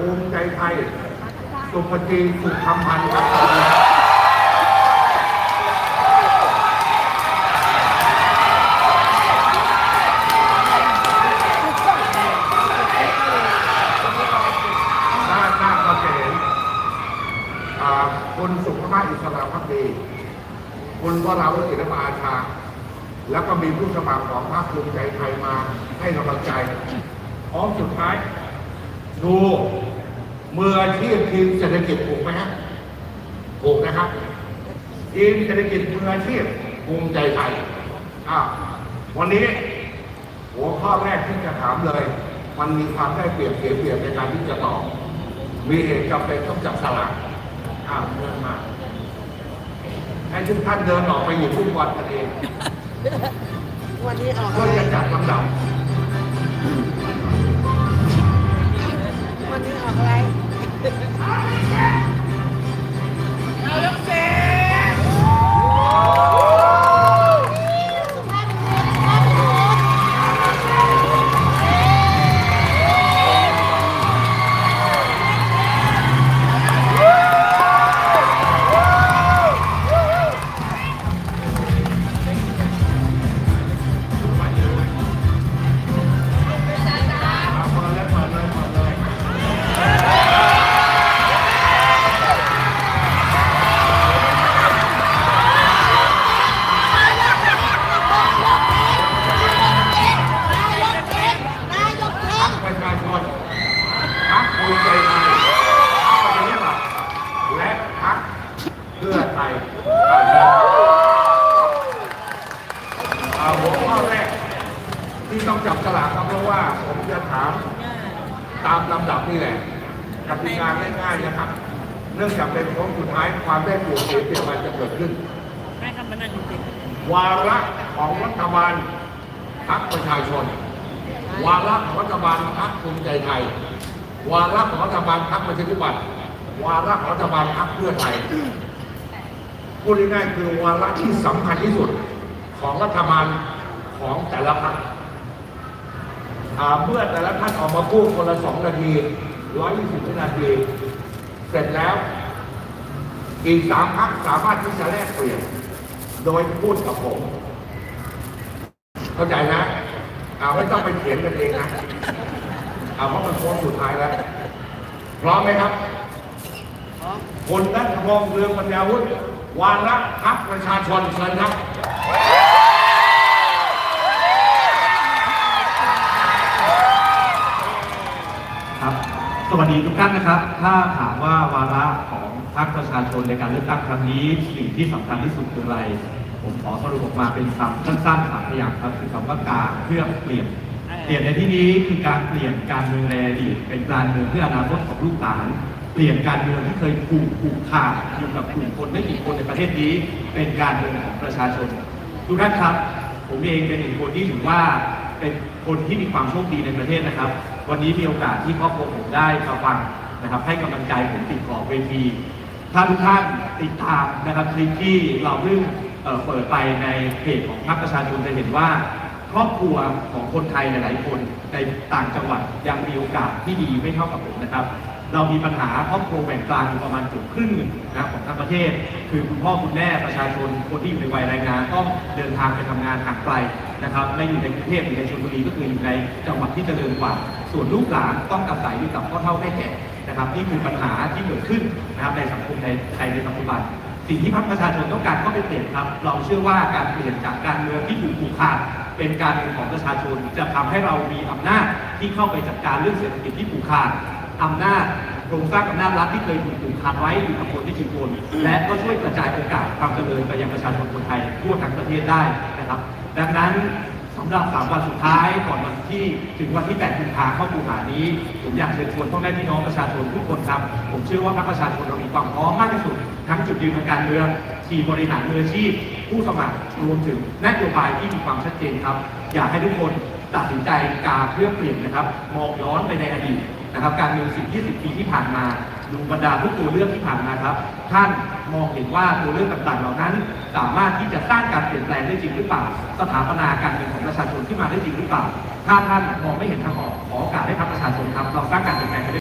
ภูมิใจไทย สุภจีสุขคำพันธ์ครับด้านหน้าเราจะเห็นคนสุภาพอิสระพักดีคุณวราวุฒิศิลปอาชา แล้วก็มีผู้สมัครของพรรคภูมิใจไทยมาให้กำลังใจพร้อมสุดท้าย ดูมืออาชีพทีมเศรษฐกิจถูกไหมฮะถูกนะครับทีมเศรษฐกิจมืออาชีพภูมิใจไทยอ้าววันนี้หัวข้อแรกที่จะถามเลย มันมีความได้เปรียบเสียเปรียบในการที่จะตอบมีเหตุจำเป็นต้องจับสลากอ้าวเดินมาให้ทุกท่านเดินออกไปอยู่ทุกวันกันเองวันนี้ออกเพื่อจะจัดลำดับามตามลำดับนี่แหละกติกาง่ายๆนะครับ เนื่องจากเป็นโค้งสุดท้ายความได้เปรียบเสียเปรียบมันจะเกิดขึ้นแม่คำมันนั่นจริงวาระของรัฐบาลพรรคประชาชน วาระของรัฐบาลพรรคภูมิใจไทย วาระของรัฐบาลพรรคประชาธิปัตย์วาระของรัฐบาลพรรคเพื่อไทยพูดง่ายๆคือวาระที่สำคัญที่สุดของรัฐบาลของแต่ละพรรค เมื่อแต่ละท่านออกมาพูดคนละสองนาทีร้อยยี่สิบวินาที เสร็จแล้ว อีกสามพักสามารถที่จะแลกเปลี่ยน โดยพูดกับผม เข้าใจนะอาไม่ต้องไปเขียนกันเองนะอาเพราะมันโค้งสุดท้ายแล้วพร้อมไหมครับคนนัทพงษ์เรืองปัญญาวุฒิวาระพักประชาชนเชิญครับ สวัสดีทุกท่านนะครับ ถ้าถามว่าวาระของพรรคประชาชนในการเลือกตั้งครั้งนี้ สิ่งที่สำคัญที่สุดคืออะไร ผมขอสรุปออกมาเป็นคำสั้นๆสามพยางค์ครับคือคำว่าการเพื่อเปลี่ยน เปลี่ยนในที่นี้คือการเปลี่ยนการเมืองในอดีตเป็นการเมืองเพื่ออนาคตของลูกหลานเปลี่ยนการเมืองที่เคยผูกผูกขาดอยู่กับกลุ่มคนไม่กี่คนในประเทศนี้ เป็นการเมืองของประชาชนทุกท่านครับ ผมเองเป็นหนึ่งคนที่ถือว่า เป็นคนที่มีความโชคดีในประเทศนะครับ วันนี้มีโอกาสที่ครอบครัวผมได้มาฟังนะครับ ให้กำลังใจผมติดขอบเวที ถ้าทุกท่านติดตามนะครับคลิปที่เราเพิ่งเเปิดไปในเพจของพรรคประชาชนจะเห็นว่า ครอบครัวของคนไทยหลาย ๆ คนในต่างจังหวัดยังมีโอกาสที่ดีไม่เท่ากับผมนะครับเรามีปัญหาครอบครัวแบ่งกลางอยู่ประมาณเกือบครึ่งหนึ่งนะครับของทั้งประเทศ คือคุณพ่อคุณแม่ประชาชนคนที่อยู่ในวัยแรงงานต้องเดินทางไปทำงานห่างไกล นะครับไม่อยู่ในกรุงเทพหรือในชลบุรีก็คืออยู่ในจังหวัดที่เจริญกว่า ส่วนลูกหลานต้องอาศัยอยู่กับพ่อเฒ่าแม่แก่นะครับนี่คือปัญหาที่เกิดขึ้นนะครับในสังคมในไทยในปัจจุบันสิ่งที่พรรคประชาชนต้องการก็เป็นเปลี่ยนครับ เราเชื่อว่าการเปลี่ยนจากการเมืองที่ถูกผูกขาดเป็นการเมืองของประชาชนจะทำให้เรามีอำนาจที่เข้าไปจัดการเรื่องเศรษฐกิจที่ผูกขาดอำนาจโครงสร้างอำนาจรัฐที่เคยถูกผูกขาดไว้อยู่กับคนที่กี่คนและก็ช่วยกระจายโอกาสความเจริญไปยังประชาชนคนไทยทั่วทั้งประเทศได้นะครับ ดังนั้นสำหรับสามวันสุดท้ายก่อนวันที่ถึงวันที่ 8 กุมภาเข้าคูหานี้ ผมอยากเชิญชวนพ่อแม่พี่น้องประชาชนทุกคนครับ ผมเชื่อว่าพรรคประชาชนเรามีความพร้อมมากที่สุด ทั้งจุดยืนทางการเมืองทีมบริหารมืออาชีพ ผู้สมัครรวมถึงนโยบายที่มีความชัดเจนครับ อยากให้ทุกคนตัดสินใจการเพื่อเปลี่ยนนะครับ มองย้อนไปในอดีตนะครับ การเมือง10 20ปีที่ผ่านมา ดูบรรดาทุกตัวเลือกที่ผ่านมาครับ ท่านมองเห็นว่าตัวเลือกต่างๆ เหล่านั้น สามารถที่จะสร้างการเปลี่ยนแปลงได้จริงหรือเปล่า สถาปนาการเมืองของประชาชนที่มาได้จริงหรือเปล่า ถ้าท่านมองไม่เห็นทางออกขอโอกาสให้พรรคประชาชนครับเราสร้างการเปลี่ยนแปลงไปด้